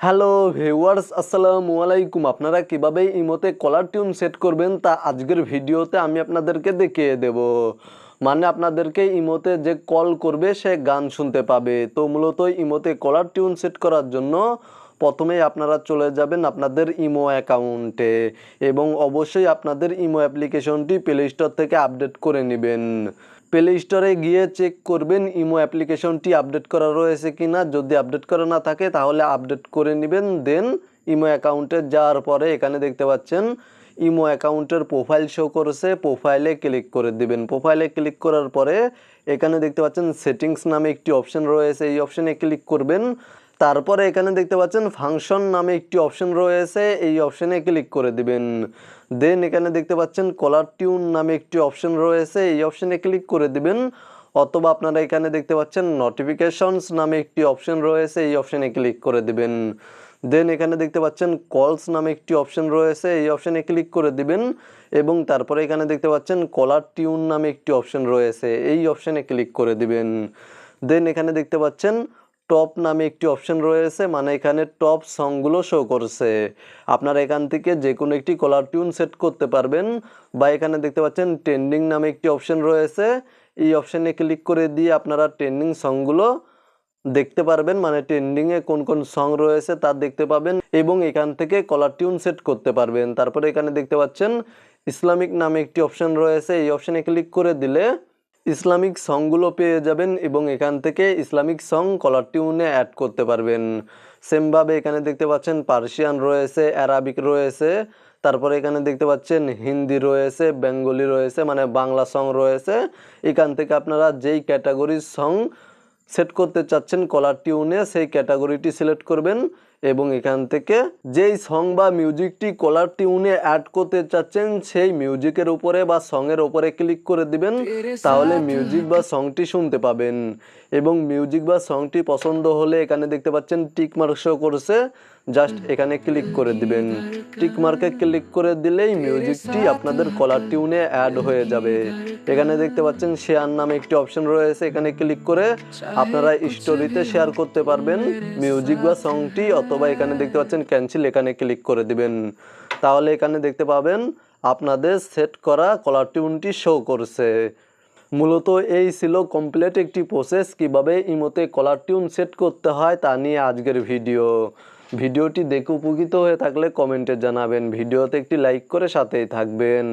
Hello viewers, আসসালামু আলাইকুম। আপনারা কীভাবে ইমোতে কলার টিউন সেট করবেন তা আজকের ভিডিওতে আমি আপনাদেরকে দেখিয়ে দেব। মানে আপনাদেরকে ইমোতে যে কল করবে সে গান শুনতে পাবে। তো মূলত ইমোতে কলার টিউন সেট করার জন্য প্রথমেই আপনারা চলে যাবেন আপনাদের ইমো অ্যাকাউন্টে এবং অবশ্যই আপনাদের ইমো অ্যাপ্লিকেশনটি প্লে স্টোর থেকে আপডেট করে নেবেন। প্লে স্টোরে গিয়ে চেক করবেন, ইমো অ্যাপ্লিকেশনটি আপডেট করা রয়েছে কি না যদি আপডেট করা না থাকে, তাহলে আপডেট করে নেবেন দেন ইমো অ্যাকাউন্টে যাওয়ার পরে এখানে দেখতে পাচ্ছেন, ইমো অ্যাকাউন্টের প্রোফাইল শো করেছে প্রোফাইলে ক্লিক করে দিবেন। প্রোফাইলে ক্লিক করার পরে এখানে দেখতে পাচ্ছেন সেটিংস নামে একটি অপশন রয়েছে, এই অপশনে ক্লিক করবেন। তারপরে এখানে দেখতে পাচ্ছেন ফাংশন নামে একটি অপশন রয়েছে, এই অপশনে ক্লিক করে দিবেন। দেন এখানে দেখতে পাচ্ছেন কলার টিউন নামে একটি অপশন রয়েছে, এই অপশনে ক্লিক করে দিবেন। অথবা আপনারা এখানে দেখতে পাচ্ছেন নোটিফিকেশনস নামে একটি অপশন রয়েছে, এই অপশনে ক্লিক করে দিবেন। দেন এখানে দেখতে পাচ্ছেন কলস নামে একটি অপশন রয়েছে, এই অপশনে ক্লিক করে দিবেন। এবং তারপরে এখানে দেখতে পাচ্ছেন কলার টিউন নামে একটি অপশন রয়েছে, এই অপশনে ক্লিক করে দিবেন। দেন এখানে দেখতে পাচ্ছেন টপ নামে একটি অপশন রয়েছে মানে এখানে টপ সংগুলো শো করছে। আপনারা এখান থেকে যে কোনো একটি কলার টিউন সেট করতে পারবেন বা এখানে দেখতে পাচ্ছেন ট্রেন্ডিং নামে একটি অপশন রয়েছে। এই অপশনে ক্লিক করে দিয়ে আপনারা ট্রেন্ডিং সংগুলো দেখতে পারবেন মানে ট্রেন্ডিংয়ে কোন কোন সং রয়েছে তা দেখতে পাবেন এবং এখান থেকে কলার টিউন সেট করতে পারবেন। তারপরে এখানে দেখতে পাচ্ছেন ইসলামিক নামে একটি অপশন রয়েছে, এই অপশনে ক্লিক করে দিলে ইসলামিক সংগুলো পেয়ে যাবেন এবং এখান থেকে ইসলামিক সং কলার টিউনে অ্যাড করতে পারবেন। সেমভাবে এখানে দেখতে পাচ্ছেন পার্সিয়ান রয়েছে অ্যারাবিক রয়েছে, তারপরে এখানে দেখতে পাচ্ছেন হিন্দি রয়েছে বেঙ্গলি রয়েছে মানে বাংলা সং রয়েছে। এখান থেকে আপনারা যেই ক্যাটাগরির সং সেট করতে চাচ্ছেন কলার টিউনে সেই ক্যাটাগরিটি সিলেক্ট করবেন। এবং এখান থেকে যেই সং বা মিউজিকটি কলার টিউনে অ্যাড করতে চাচ্ছেন সেই মিউজিকের উপরে বা সঙের উপরে ক্লিক করে দিবেন তাহলে মিউজিক বা সংটি শুনতে পাবেন। এবং মিউজিক বা সংটি পছন্দ হলে এখানে দেখতে পাচ্ছেন টিক মার্ক শো করছে জাস্ট এখানে ক্লিক করে দিবেন। টিক মার্কে ক্লিক করে দিলেই মিউজিকটি আপনাদের কলার টিউনে অ্যাড হয়ে যাবে। এখানে দেখতে পাচ্ছেন শেয়ার নামে একটি অপশন রয়েছে এখানে ক্লিক করে আপনারা স্টোরিতে শেয়ার করতে পারবেন। মিউজিক বা সংটি অথবা এখানে দেখতে পাচ্ছেন ক্যান্সেল এখানে ক্লিক করে দিবেন। তাহলে এখানে দেখতে পাবেন আপনাদের সেট করা কলার টিউনটি শো করছে। মূলত এই ছিল কমপ্লিট একটি প্রসেস কীভাবে ইমোতে কলার টিউন সেট করতে হয় তা নিয়ে আজকের ভিডিও ভিডিওটি দেখে উপকৃত হয়ে থাকলে কমেন্টে জানাবেন। ভিডিওতে একটি লাইক করে সাথেই থাকবেন।